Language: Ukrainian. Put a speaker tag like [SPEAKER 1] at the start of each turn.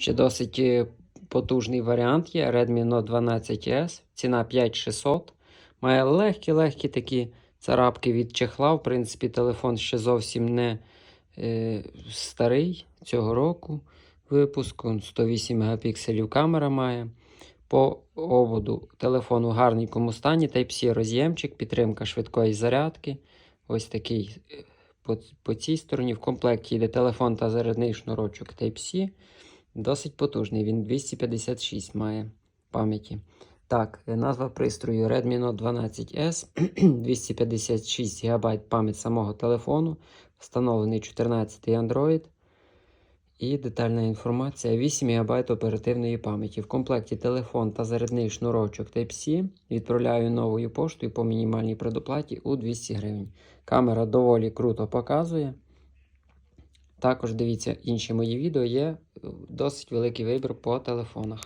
[SPEAKER 1] Ще досить е, потужний варіант є. Redmi Note 12S. Ціна 5600. Має легкі-легкі такі царапки від чехла. В принципі, телефон ще зовсім не е, старий цього року випуску. 108 мегапікселів камера має. По ободу телефону в гарненькому стані. Type-C роз'ємчик, підтримка швидкої зарядки. Ось такий е, по, по цій стороні. В комплекті йде телефон та зарядний шнурочок Type-C. Досить потужний. Він 256 має пам'яті. Так, е, назва пристрою Redmi Note 12S, 256 ГБ пам'ять самого телефону, встановлений 14 Android. І детальна інформація: 8 ГБ оперативної пам'яті. В комплекті телефон та зарядний шнурочок Type-C. Відправляю новою поштою по мінімальній предоплаті у 200 гривень. Камера доволі круто показує. Також дивіться інші мої відео, є досить великий вибір по телефонах.